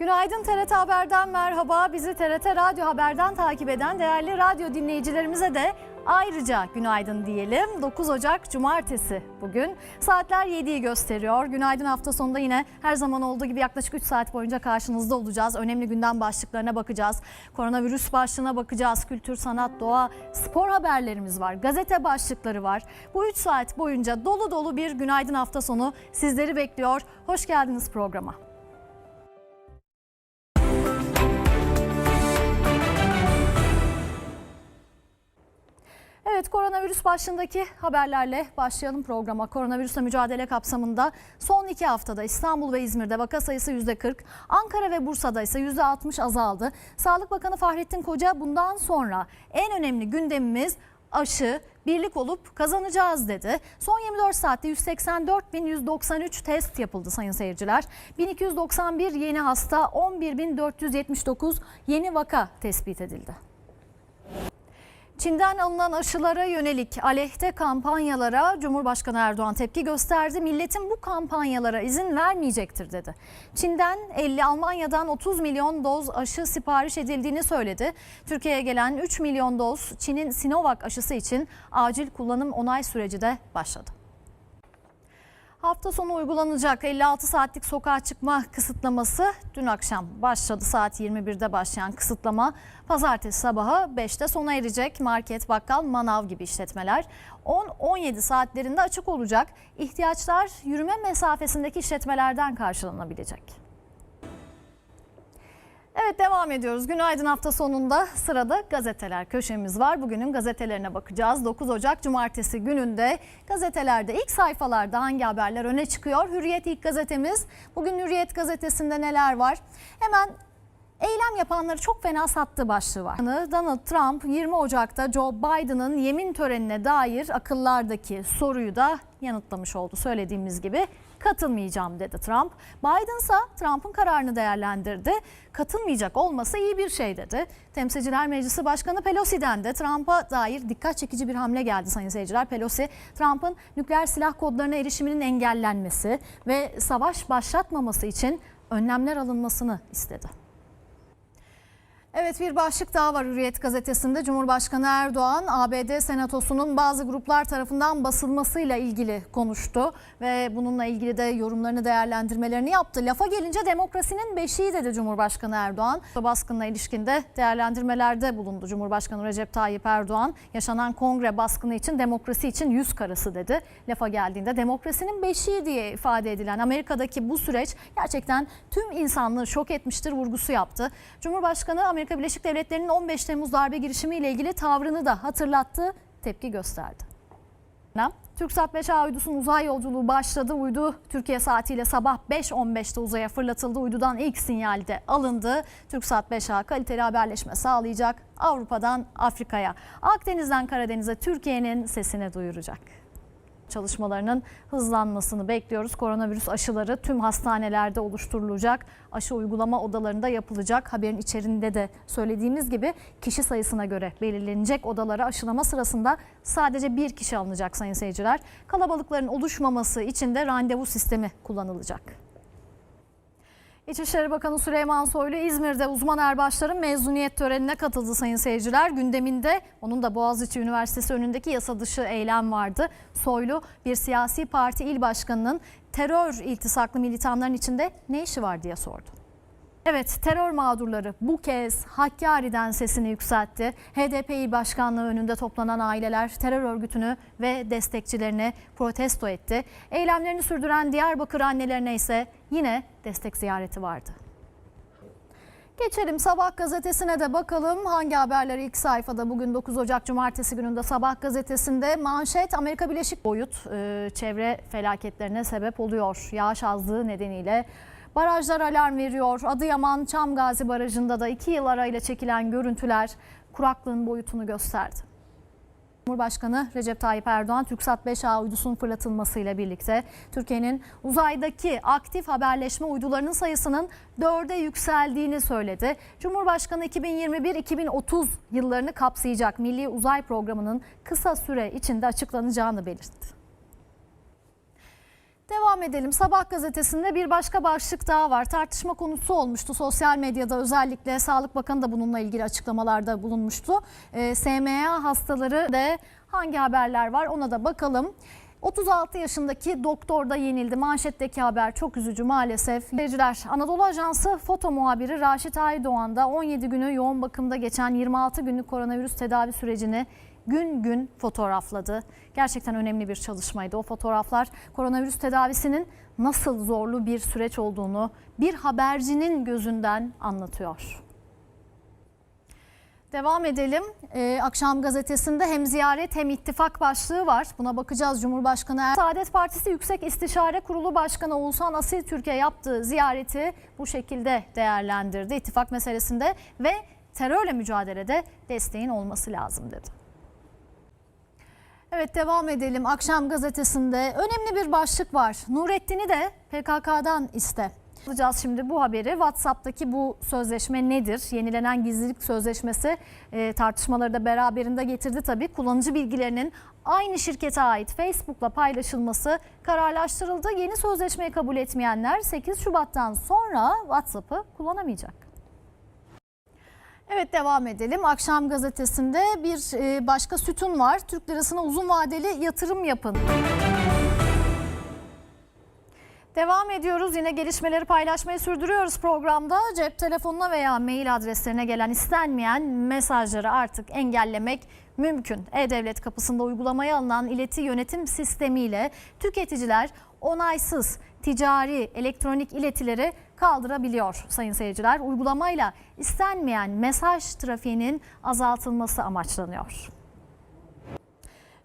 Günaydın TRT Haber'den merhaba. Bizi TRT Radyo Haber'den takip eden değerli radyo dinleyicilerimize de ayrıca günaydın diyelim. 9 Ocak Cumartesi bugün. Saatler 7'yi gösteriyor. Günaydın hafta sonunda yine her zaman olduğu gibi yaklaşık 3 saat boyunca karşınızda olacağız. Önemli gündem başlıklarına bakacağız. Koronavirüs başlığına bakacağız. Kültür, sanat, doğa, spor haberlerimiz var. Gazete başlıkları var. Bu 3 saat boyunca dolu dolu bir günaydın hafta sonu sizleri bekliyor. Hoş geldiniz programa. Evet koronavirüs başlığındaki haberlerle başlayalım programa. Koronavirüsle mücadele kapsamında son iki haftada İstanbul ve İzmir'de vaka sayısı %40, Ankara ve Bursa'da ise %60 azaldı. Sağlık Bakanı Fahrettin Koca bundan sonra en önemli gündemimiz aşı, birlik olup kazanacağız dedi. Son 24 saatte 184.193 test yapıldı sayın seyirciler. 1291 yeni hasta, 11.479 yeni vaka tespit edildi. Çin'den alınan aşılara yönelik aleyhte kampanyalara Cumhurbaşkanı Erdoğan tepki gösterdi. Milletin bu kampanyalara izin vermeyecektir dedi. Çin'den 50, Almanya'dan 30 milyon doz aşı sipariş edildiğini söyledi. Türkiye'ye gelen 3 milyon doz Çin'in Sinovac aşısı için acil kullanım onay süreci de başladı. Hafta sonu uygulanacak 56 saatlik sokağa çıkma kısıtlaması dün akşam başladı. Saat 21'de başlayan kısıtlama pazartesi sabahı 5'te sona erecek. Market, bakkal, manav gibi işletmeler 10-17 saatlerinde açık olacak. İhtiyaçlar yürüme mesafesindeki işletmelerden karşılanabilecek. Evet devam ediyoruz. Günaydın hafta sonunda sırada gazeteler köşemiz var. Bugünün gazetelerine bakacağız. 9 Ocak Cumartesi gününde gazetelerde ilk sayfalarda hangi haberler öne çıkıyor? Hürriyet ilk gazetemiz. Bugün Hürriyet gazetesinde neler var? Hemen Eylem yapanları çok fena sattı başlığı var. Donald Trump 20 Ocak'ta Joe Biden'ın yemin törenine dair akıllardaki soruyu da yanıtlamış oldu. Söylediğimiz gibi katılmayacağım dedi Trump. Biden ise Trump'ın kararını değerlendirdi. Katılmayacak olması iyi bir şey dedi. Temsilciler Meclisi Başkanı Pelosi'den de Trump'a dair dikkat çekici bir hamle geldi sayın seyirciler. Pelosi, Trump'ın nükleer silah kodlarına erişiminin engellenmesi ve savaş başlatmaması için önlemler alınmasını istedi. Evet bir başlık daha var Hürriyet gazetesinde. Cumhurbaşkanı Erdoğan ABD Senatosu'nun bazı gruplar tarafından basılmasıyla ilgili konuştu ve bununla ilgili de yorumlarını değerlendirmelerini yaptı. Lafa gelince demokrasinin beşiği dedi Cumhurbaşkanı Erdoğan. Baskınla ilişkinde değerlendirmelerde bulundu Cumhurbaşkanı Recep Tayyip Erdoğan. Yaşanan kongre baskını için demokrasi için yüz karası dedi. Lafa geldiğinde demokrasinin beşiği diye ifade edilen Amerika'daki bu süreç gerçekten tüm insanlığı şok etmiştir vurgusu yaptı. Cumhurbaşkanı Amerika Birleşik Devletleri'nin 15 Temmuz darbe girişimiyle ilgili tavrını da hatırlattı, tepki gösterdi. TürkSat 5A uydusunun uzay yolculuğu başladı. Uydu Türkiye saatiyle sabah 5.15'te uzaya fırlatıldı. Uydudan ilk sinyal de alındı. TürkSat 5A kaliteli haberleşme sağlayacak. Avrupa'dan Afrika'ya, Akdeniz'den Karadeniz'e Türkiye'nin sesini duyuracak çalışmalarının hızlanmasını bekliyoruz. Koronavirüs aşıları tüm hastanelerde oluşturulacak. Aşı uygulama odalarında yapılacak. Haberin içerisinde de söylediğimiz gibi kişi sayısına göre belirlenecek odalara aşılama sırasında sadece bir kişi alınacak sayın seyirciler. Kalabalıkların oluşmaması için de randevu sistemi kullanılacak. İçişleri Bakanı Süleyman Soylu İzmir'de uzman erbaşların mezuniyet törenine katıldı sayın seyirciler. Gündeminde onun da Boğaziçi Üniversitesi önündeki yasa dışı eylem vardı. Soylu bir siyasi parti il başkanının terör iltisaklı militanların içinde ne işi var diye sordu. Evet terör mağdurları bu kez Hakkari'den sesini yükseltti. HDP il başkanlığı önünde toplanan aileler terör örgütünü ve destekçilerini protesto etti. Eylemlerini sürdüren Diyarbakır annelerine ise yine destek ziyareti vardı. Geçelim Sabah gazetesine de bakalım hangi haberler ilk sayfada bugün 9 Ocak Cumartesi gününde Sabah gazetesinde manşet Amerika Birleşik boyut e, çevre felaketlerine sebep oluyor. Yağış azlığı nedeniyle barajlar alarm veriyor. Adıyaman Çamgazi Barajı'nda da 2 yıl arayla çekilen görüntüler kuraklığın boyutunu gösterdi. Cumhurbaşkanı Recep Tayyip Erdoğan TürkSat 5A uydusunun fırlatılmasıyla birlikte Türkiye'nin uzaydaki aktif haberleşme uydularının sayısının dörde yükseldiğini söyledi. Cumhurbaşkanı 2021-2030 yıllarını kapsayacak Milli Uzay Programı'nın kısa süre içinde açıklanacağını belirtti. Devam edelim. Sabah gazetesinde bir başka başlık daha var. Tartışma konusu olmuştu. Sosyal medyada özellikle Sağlık Bakanı da bununla ilgili açıklamalarda bulunmuştu. Ee, SMA hastaları de hangi haberler var ona da bakalım. 36 yaşındaki doktor da yenildi. Manşetteki haber çok üzücü maalesef. Seyirciler, Anadolu Ajansı foto muhabiri Raşit Aydoğan da 17 günü yoğun bakımda geçen 26 günlük koronavirüs tedavi sürecini gün gün fotoğrafladı. Gerçekten önemli bir çalışmaydı. O fotoğraflar koronavirüs tedavisinin nasıl zorlu bir süreç olduğunu bir habercinin gözünden anlatıyor. Devam edelim. Ee, Akşam gazetesinde hem ziyaret hem ittifak başlığı var. Buna bakacağız. Cumhurbaşkanı Er- Saadet Partisi Yüksek İstişare Kurulu Başkanı Oğuzhan Asil Türkiye yaptığı ziyareti bu şekilde değerlendirdi. İttifak meselesinde ve terörle mücadelede desteğin olması lazım dedi. Evet devam edelim. Akşam gazetesinde önemli bir başlık var. Nurettin'i de PKK'dan iste. Alacağız şimdi bu haberi. WhatsApp'taki bu sözleşme nedir? Yenilenen gizlilik sözleşmesi e, tartışmaları da beraberinde getirdi tabii. Kullanıcı bilgilerinin aynı şirkete ait Facebook'la paylaşılması kararlaştırıldı. Yeni sözleşmeyi kabul etmeyenler 8 Şubat'tan sonra WhatsApp'ı kullanamayacak. Evet devam edelim. Akşam gazetesinde bir e, başka sütun var. Türk lirasına uzun vadeli yatırım yapın. Devam ediyoruz. Yine gelişmeleri paylaşmayı sürdürüyoruz programda. Cep telefonuna veya mail adreslerine gelen istenmeyen mesajları artık engellemek mümkün. E-Devlet kapısında uygulamaya alınan ileti yönetim sistemiyle tüketiciler onaysız ticari elektronik iletileri kaldırabiliyor sayın seyirciler. Uygulamayla istenmeyen mesaj trafiğinin azaltılması amaçlanıyor.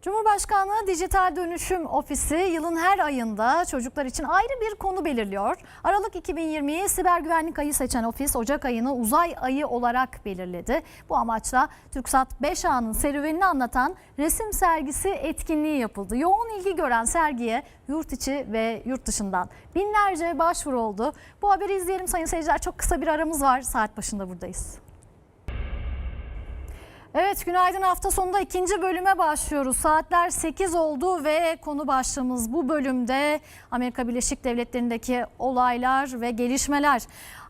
Cumhurbaşkanlığı Dijital Dönüşüm Ofisi yılın her ayında çocuklar için ayrı bir konu belirliyor. Aralık 2020'yi siber güvenlik ayı seçen ofis Ocak ayını uzay ayı olarak belirledi. Bu amaçla TürkSat 5 A'nın serüvenini anlatan resim sergisi etkinliği yapıldı. Yoğun ilgi gören sergiye yurt içi ve yurt dışından binlerce başvuru oldu. Bu haberi izleyelim sayın seyirciler. Çok kısa bir aramız var. Saat başında buradayız. Evet günaydın hafta sonunda ikinci bölüme başlıyoruz. Saatler 8 oldu ve konu başlığımız bu bölümde Amerika Birleşik Devletleri'ndeki olaylar ve gelişmeler.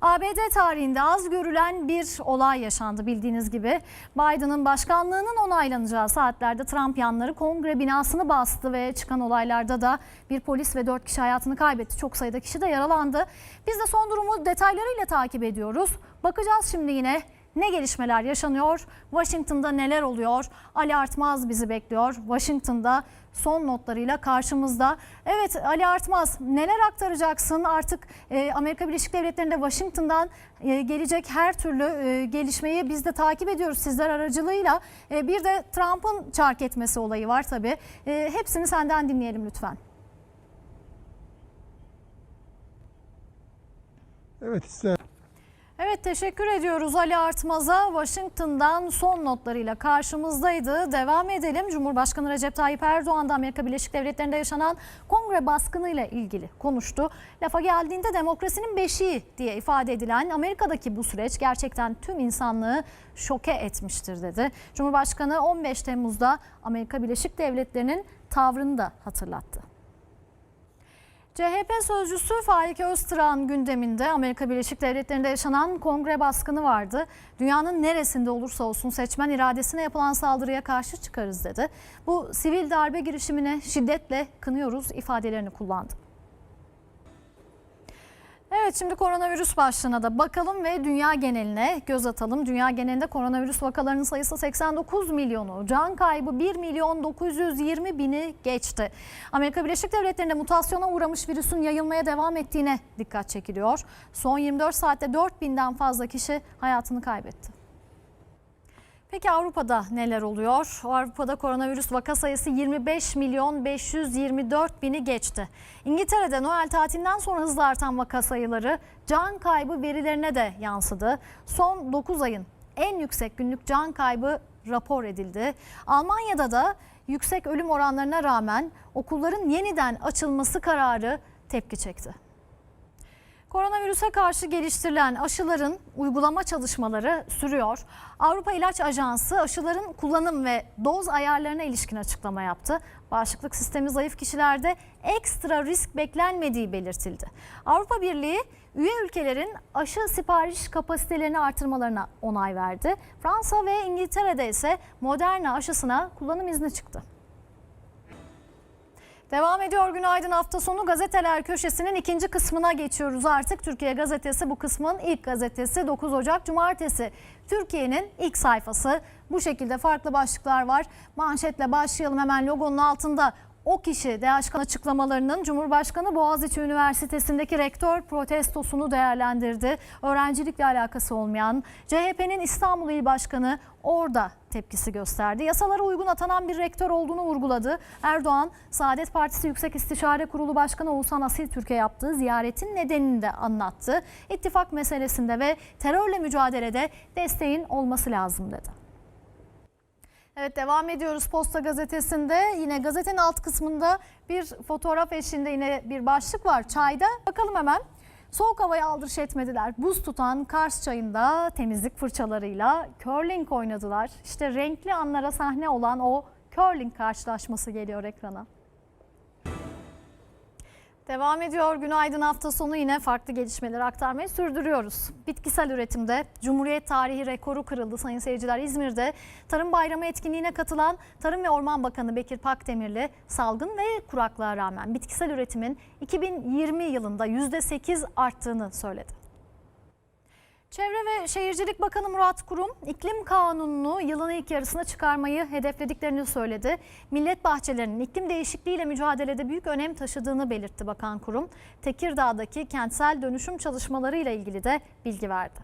ABD tarihinde az görülen bir olay yaşandı bildiğiniz gibi. Biden'ın başkanlığının onaylanacağı saatlerde Trump yanları kongre binasını bastı ve çıkan olaylarda da bir polis ve 4 kişi hayatını kaybetti. Çok sayıda kişi de yaralandı. Biz de son durumu detaylarıyla takip ediyoruz. Bakacağız şimdi yine ne gelişmeler yaşanıyor? Washington'da neler oluyor? Ali Artmaz bizi bekliyor. Washington'da son notlarıyla karşımızda. Evet Ali Artmaz neler aktaracaksın? Artık e, Amerika Birleşik Devletleri'nde Washington'dan e, gelecek her türlü e, gelişmeyi biz de takip ediyoruz sizler aracılığıyla. E, bir de Trump'ın çark etmesi olayı var tabii. E, hepsini senden dinleyelim lütfen. Evet ister. Evet teşekkür ediyoruz Ali Artmaz'a. Washington'dan son notlarıyla karşımızdaydı. Devam edelim. Cumhurbaşkanı Recep Tayyip Erdoğan da Amerika Birleşik Devletleri'nde yaşanan kongre baskınıyla ilgili konuştu. Lafa geldiğinde demokrasinin beşiği diye ifade edilen Amerika'daki bu süreç gerçekten tüm insanlığı şoke etmiştir dedi. Cumhurbaşkanı 15 Temmuz'da Amerika Birleşik Devletleri'nin tavrını da hatırlattı. CHP sözcüsü Faik Öztürk'ün gündeminde Amerika Birleşik Devletleri'nde yaşanan kongre baskını vardı. Dünyanın neresinde olursa olsun seçmen iradesine yapılan saldırıya karşı çıkarız dedi. Bu sivil darbe girişimine şiddetle kınıyoruz ifadelerini kullandı. Evet şimdi koronavirüs başlığına da bakalım ve dünya geneline göz atalım. Dünya genelinde koronavirüs vakalarının sayısı 89 milyonu, can kaybı 1 milyon 920 bini geçti. Amerika Birleşik Devletleri'nde mutasyona uğramış virüsün yayılmaya devam ettiğine dikkat çekiliyor. Son 24 saatte 4 binden fazla kişi hayatını kaybetti. Peki Avrupa'da neler oluyor? Avrupa'da koronavirüs vaka sayısı 25 milyon 524 bini geçti. İngiltere'de Noel tatilinden sonra hızla artan vaka sayıları can kaybı verilerine de yansıdı. Son 9 ayın en yüksek günlük can kaybı rapor edildi. Almanya'da da yüksek ölüm oranlarına rağmen okulların yeniden açılması kararı tepki çekti. Koronavirüse karşı geliştirilen aşıların uygulama çalışmaları sürüyor. Avrupa İlaç Ajansı aşıların kullanım ve doz ayarlarına ilişkin açıklama yaptı. Bağışıklık sistemi zayıf kişilerde ekstra risk beklenmediği belirtildi. Avrupa Birliği üye ülkelerin aşı sipariş kapasitelerini artırmalarına onay verdi. Fransa ve İngiltere'de ise Moderna aşısına kullanım izni çıktı. Devam ediyor günaydın hafta sonu gazeteler köşesinin ikinci kısmına geçiyoruz artık. Türkiye gazetesi bu kısmın ilk gazetesi 9 Ocak Cumartesi. Türkiye'nin ilk sayfası bu şekilde farklı başlıklar var. Manşetle başlayalım hemen logonun altında. O kişi DHK açıklamalarının Cumhurbaşkanı Boğaziçi Üniversitesi'ndeki rektör protestosunu değerlendirdi. Öğrencilikle alakası olmayan CHP'nin İstanbul İl Başkanı orada tepkisi gösterdi. Yasalara uygun atanan bir rektör olduğunu vurguladı. Erdoğan, Saadet Partisi Yüksek İstişare Kurulu Başkanı Oğuzhan Asil Türk'e yaptığı ziyaretin nedenini de anlattı. İttifak meselesinde ve terörle mücadelede desteğin olması lazım dedi. Evet devam ediyoruz Posta Gazetesi'nde. Yine gazetenin alt kısmında bir fotoğraf eşliğinde yine bir başlık var. Çayda bakalım hemen. Soğuk havayı aldırış etmediler. Buz tutan Kars çayında temizlik fırçalarıyla curling oynadılar. İşte renkli anlara sahne olan o curling karşılaşması geliyor ekrana. Devam ediyor. Günaydın hafta sonu yine farklı gelişmeleri aktarmayı sürdürüyoruz. Bitkisel üretimde Cumhuriyet tarihi rekoru kırıldı sayın seyirciler. İzmir'de Tarım Bayramı etkinliğine katılan Tarım ve Orman Bakanı Bekir Pakdemirli salgın ve kuraklığa rağmen bitkisel üretimin 2020 yılında %8 arttığını söyledi. Çevre ve Şehircilik Bakanı Murat Kurum, iklim kanununu yılın ilk yarısına çıkarmayı hedeflediklerini söyledi. Millet bahçelerinin iklim değişikliğiyle mücadelede büyük önem taşıdığını belirtti Bakan Kurum. Tekirdağ'daki kentsel dönüşüm çalışmalarıyla ilgili de bilgi verdi.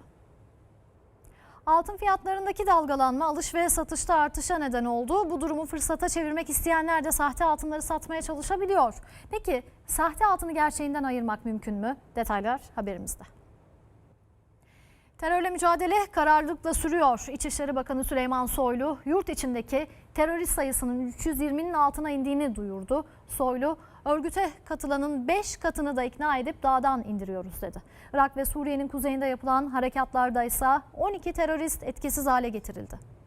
Altın fiyatlarındaki dalgalanma alış ve satışta artışa neden oldu. Bu durumu fırsata çevirmek isteyenler de sahte altınları satmaya çalışabiliyor. Peki sahte altını gerçeğinden ayırmak mümkün mü? Detaylar haberimizde. Terörle mücadele kararlılıkla sürüyor. İçişleri Bakanı Süleyman Soylu yurt içindeki terörist sayısının 320'nin altına indiğini duyurdu. Soylu örgüte katılanın 5 katını da ikna edip dağdan indiriyoruz dedi. Irak ve Suriye'nin kuzeyinde yapılan harekatlarda ise 12 terörist etkisiz hale getirildi.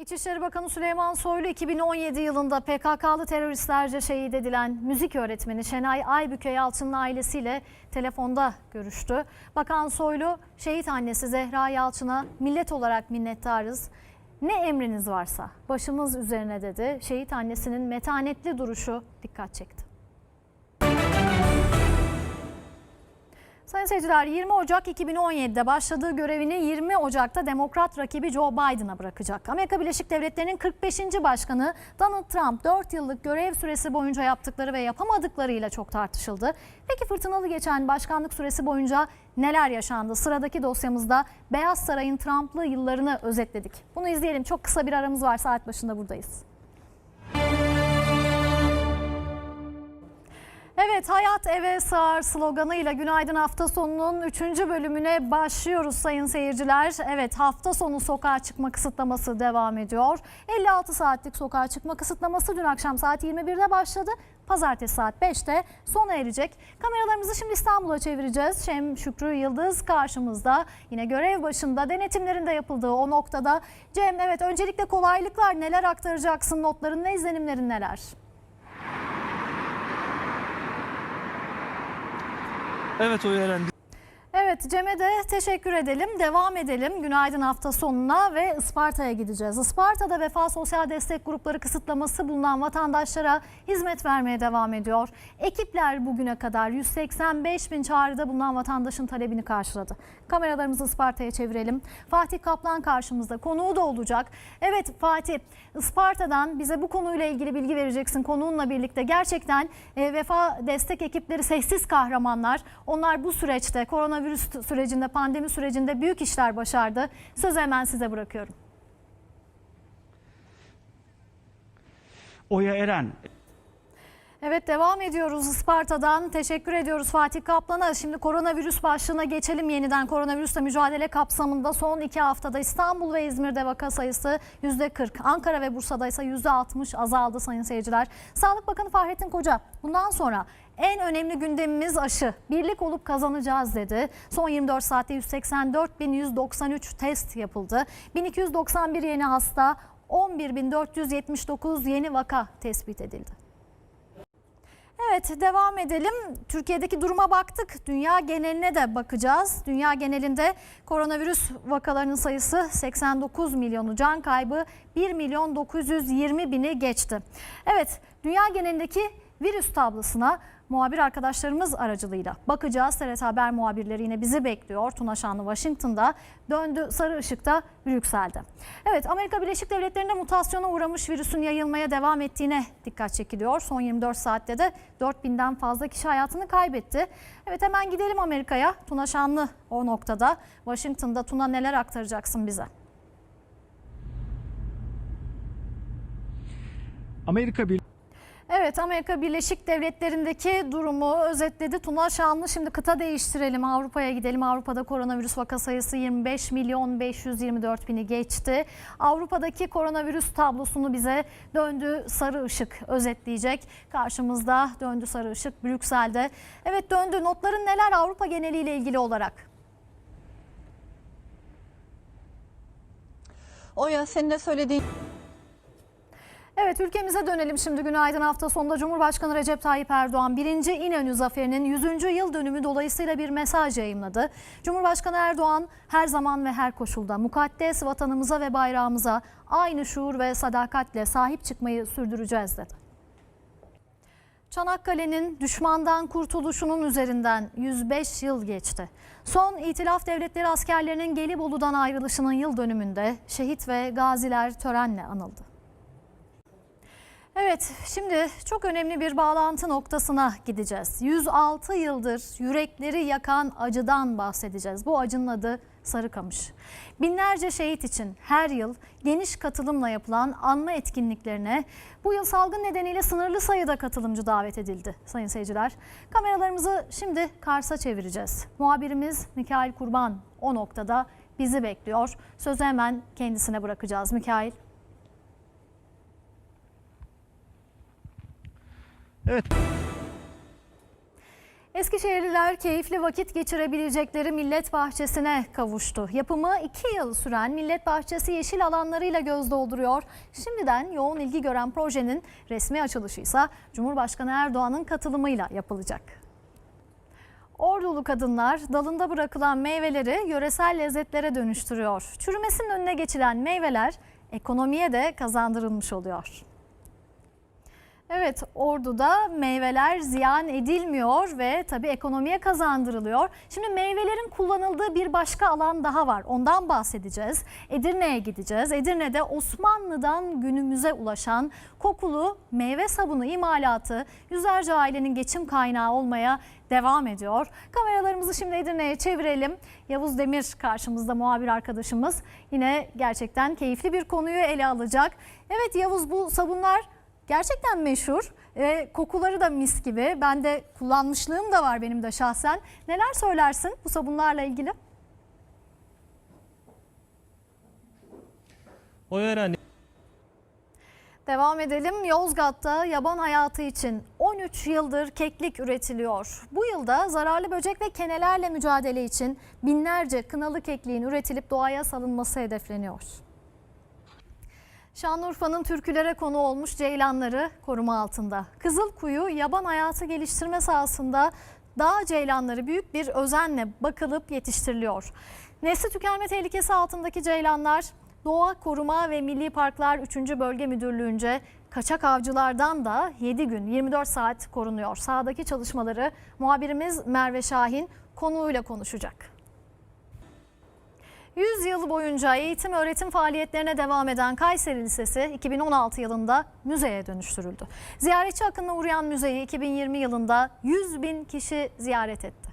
İçişleri Bakanı Süleyman Soylu 2017 yılında PKK'lı teröristlerce şehit edilen müzik öğretmeni Şenay Aybüke Yalçın'ın ailesiyle telefonda görüştü. Bakan Soylu şehit annesi Zehra Yalçın'a millet olarak minnettarız. Ne emriniz varsa başımız üzerine dedi. Şehit annesinin metanetli duruşu dikkat çekti. Sayın seyirciler 20 Ocak 2017'de başladığı görevini 20 Ocak'ta demokrat rakibi Joe Biden'a bırakacak. Amerika Birleşik Devletleri'nin 45. başkanı Donald Trump 4 yıllık görev süresi boyunca yaptıkları ve yapamadıklarıyla çok tartışıldı. Peki fırtınalı geçen başkanlık süresi boyunca neler yaşandı? Sıradaki dosyamızda Beyaz Saray'ın Trump'lı yıllarını özetledik. Bunu izleyelim. Çok kısa bir aramız var. Saat başında buradayız. Evet hayat eve sığar sloganıyla günaydın hafta sonunun 3. bölümüne başlıyoruz sayın seyirciler. Evet hafta sonu sokağa çıkma kısıtlaması devam ediyor. 56 saatlik sokağa çıkma kısıtlaması dün akşam saat 21'de başladı. Pazartesi saat 5'te sona erecek. Kameralarımızı şimdi İstanbul'a çevireceğiz. Şem Şükrü Yıldız karşımızda. Yine görev başında denetimlerin de yapıldığı o noktada. Cem evet öncelikle kolaylıklar neler aktaracaksın notların ne izlenimlerin neler? Evet Uyaren. Evet Cem'e de teşekkür edelim. Devam edelim. Günaydın hafta sonuna ve Isparta'ya gideceğiz. Isparta'da Vefa Sosyal Destek Grupları kısıtlaması bulunan vatandaşlara hizmet vermeye devam ediyor. Ekipler bugüne kadar 185 bin çağrıda bulunan vatandaşın talebini karşıladı. Kameralarımızı Isparta'ya çevirelim. Fatih Kaplan karşımızda. Konuğu da olacak. Evet Fatih, Isparta'dan bize bu konuyla ilgili bilgi vereceksin. Konuğunla birlikte gerçekten e, Vefa Destek ekipleri sessiz kahramanlar. Onlar bu süreçte koronavirüs sürecinde, pandemi sürecinde büyük işler başardı. Sözü hemen size bırakıyorum. Oya Eren. Evet devam ediyoruz Isparta'dan. Teşekkür ediyoruz Fatih Kaplan'a. Şimdi koronavirüs başlığına geçelim yeniden. Koronavirüsle mücadele kapsamında son iki haftada İstanbul ve İzmir'de vaka sayısı %40. Ankara ve Bursa'da ise %60 azaldı sayın seyirciler. Sağlık Bakanı Fahrettin Koca bundan sonra En önemli gündemimiz aşı. Birlik olup kazanacağız dedi. Son 24 saatte 184.193 test yapıldı. 1291 yeni hasta, 11.479 yeni vaka tespit edildi. Evet devam edelim. Türkiye'deki duruma baktık. Dünya geneline de bakacağız. Dünya genelinde koronavirüs vakalarının sayısı 89 milyonu can kaybı 1 milyon 920 bini geçti. Evet dünya genelindeki virüs tablosuna muhabir arkadaşlarımız aracılığıyla bakacağız. TRT Haber muhabirleri yine bizi bekliyor. Tuna Şanlı Washington'da döndü Sarı Işık'ta Brüksel'de. Evet Amerika Birleşik Devletleri'nde mutasyona uğramış virüsün yayılmaya devam ettiğine dikkat çekiliyor. Son 24 saatte de 4000'den fazla kişi hayatını kaybetti. Evet hemen gidelim Amerika'ya. Tuna Şanlı o noktada. Washington'da Tuna neler aktaracaksın bize? Amerika Birleşik Evet Amerika Birleşik Devletleri'ndeki durumu özetledi. Tuna Şanlı şimdi kıta değiştirelim Avrupa'ya gidelim. Avrupa'da koronavirüs vaka sayısı 25 milyon 524 bini geçti. Avrupa'daki koronavirüs tablosunu bize döndü sarı ışık özetleyecek. Karşımızda döndü sarı ışık Brüksel'de. Evet döndü notların neler Avrupa geneliyle ilgili olarak? Oya senin de söylediğin Evet ülkemize dönelim şimdi günaydın hafta sonunda Cumhurbaşkanı Recep Tayyip Erdoğan 1. İnönü Zaferi'nin 100. yıl dönümü dolayısıyla bir mesaj yayımladı. Cumhurbaşkanı Erdoğan her zaman ve her koşulda mukaddes vatanımıza ve bayrağımıza aynı şuur ve sadakatle sahip çıkmayı sürdüreceğiz dedi. Çanakkale'nin düşmandan kurtuluşunun üzerinden 105 yıl geçti. Son İtilaf Devletleri askerlerinin Gelibolu'dan ayrılışının yıl dönümünde şehit ve gaziler törenle anıldı. Evet, şimdi çok önemli bir bağlantı noktasına gideceğiz. 106 yıldır yürekleri yakan acıdan bahsedeceğiz. Bu acının adı Sarıkamış. Binlerce şehit için her yıl geniş katılımla yapılan anma etkinliklerine bu yıl salgın nedeniyle sınırlı sayıda katılımcı davet edildi sayın seyirciler. Kameralarımızı şimdi Kars'a çevireceğiz. Muhabirimiz Mikail Kurban o noktada bizi bekliyor. Sözü hemen kendisine bırakacağız. Mikail. Evet. Eskişehirliler keyifli vakit geçirebilecekleri millet bahçesine kavuştu. Yapımı iki yıl süren millet bahçesi yeşil alanlarıyla göz dolduruyor. Şimdiden yoğun ilgi gören projenin resmi açılışı ise Cumhurbaşkanı Erdoğan'ın katılımıyla yapılacak. Ordulu kadınlar dalında bırakılan meyveleri yöresel lezzetlere dönüştürüyor. Çürümesinin önüne geçilen meyveler ekonomiye de kazandırılmış oluyor. Evet Ordu'da meyveler ziyan edilmiyor ve tabii ekonomiye kazandırılıyor. Şimdi meyvelerin kullanıldığı bir başka alan daha var. Ondan bahsedeceğiz. Edirne'ye gideceğiz. Edirne'de Osmanlı'dan günümüze ulaşan kokulu meyve sabunu imalatı yüzlerce ailenin geçim kaynağı olmaya devam ediyor. Kameralarımızı şimdi Edirne'ye çevirelim. Yavuz Demir karşımızda muhabir arkadaşımız. Yine gerçekten keyifli bir konuyu ele alacak. Evet Yavuz bu sabunlar gerçekten meşhur. E, kokuları da mis gibi. Ben de kullanmışlığım da var benim de şahsen. Neler söylersin bu sabunlarla ilgili? O öğrendi. Devam edelim. Yozgat'ta yaban hayatı için 13 yıldır keklik üretiliyor. Bu yılda zararlı böcek ve kenelerle mücadele için binlerce kınalı kekliğin üretilip doğaya salınması hedefleniyor. Şanlıurfa'nın türkülere konu olmuş ceylanları koruma altında. Kızılkuyu yaban hayatı geliştirme sahasında dağ ceylanları büyük bir özenle bakılıp yetiştiriliyor. Nesli tükenme tehlikesi altındaki ceylanlar Doğa Koruma ve Milli Parklar 3. Bölge Müdürlüğü'nce kaçak avcılardan da 7 gün 24 saat korunuyor. Sahadaki çalışmaları muhabirimiz Merve Şahin konuğuyla konuşacak. 100 yıl boyunca eğitim öğretim faaliyetlerine devam eden Kayseri Lisesi 2016 yılında müzeye dönüştürüldü. Ziyaretçi akınına uğrayan müzeyi 2020 yılında 100 bin kişi ziyaret etti.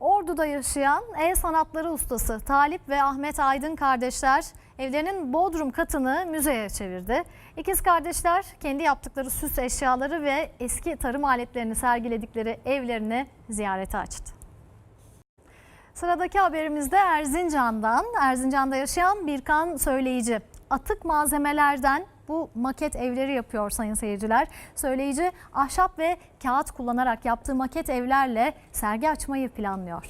Ordu'da yaşayan el sanatları ustası Talip ve Ahmet Aydın kardeşler evlerinin bodrum katını müzeye çevirdi. İkiz kardeşler kendi yaptıkları süs eşyaları ve eski tarım aletlerini sergiledikleri evlerini ziyarete açtı. Sıradaki haberimizde Erzincan'dan. Erzincan'da yaşayan Birkan Söyleyici. Atık malzemelerden bu maket evleri yapıyor sayın seyirciler. Söyleyici ahşap ve kağıt kullanarak yaptığı maket evlerle sergi açmayı planlıyor.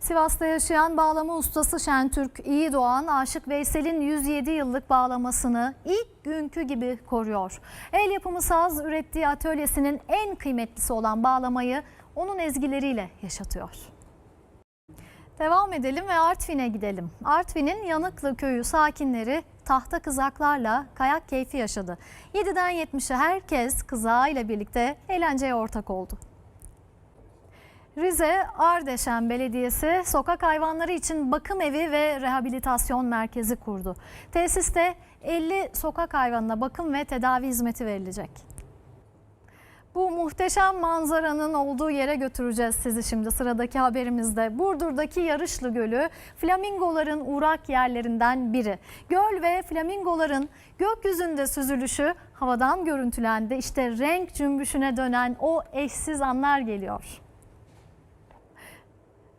Sivas'ta yaşayan bağlama ustası Şentürk İyi Doğan, Aşık Veysel'in 107 yıllık bağlamasını ilk günkü gibi koruyor. El yapımı saz ürettiği atölyesinin en kıymetlisi olan bağlamayı onun ezgileriyle yaşatıyor. Devam edelim ve Artvin'e gidelim. Artvin'in Yanıklı köyü sakinleri tahta kızaklarla kayak keyfi yaşadı. 7'den 70'e herkes kızağıyla birlikte eğlenceye ortak oldu. Rize Ardeşen Belediyesi sokak hayvanları için bakım evi ve rehabilitasyon merkezi kurdu. Tesiste 50 sokak hayvanına bakım ve tedavi hizmeti verilecek. Bu muhteşem manzaranın olduğu yere götüreceğiz sizi şimdi sıradaki haberimizde. Burdur'daki Yarışlı Gölü flamingoların uğrak yerlerinden biri. Göl ve flamingoların gökyüzünde süzülüşü havadan görüntülendi. İşte renk cümbüşüne dönen o eşsiz anlar geliyor.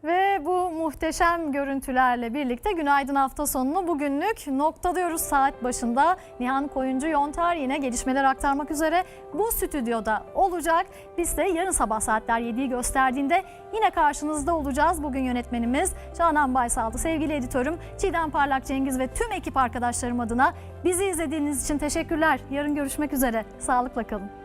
Ve bu muhteşem görüntülerle birlikte günaydın hafta sonunu bugünlük noktalıyoruz saat başında. Nihan Koyuncu Yontar yine gelişmeler aktarmak üzere bu stüdyoda olacak. Biz de yarın sabah saatler 7'yi gösterdiğinde yine karşınızda olacağız. Bugün yönetmenimiz Canan Baysal'dı. Sevgili editörüm Çiğdem Parlak Cengiz ve tüm ekip arkadaşlarım adına bizi izlediğiniz için teşekkürler. Yarın görüşmek üzere. Sağlıkla kalın.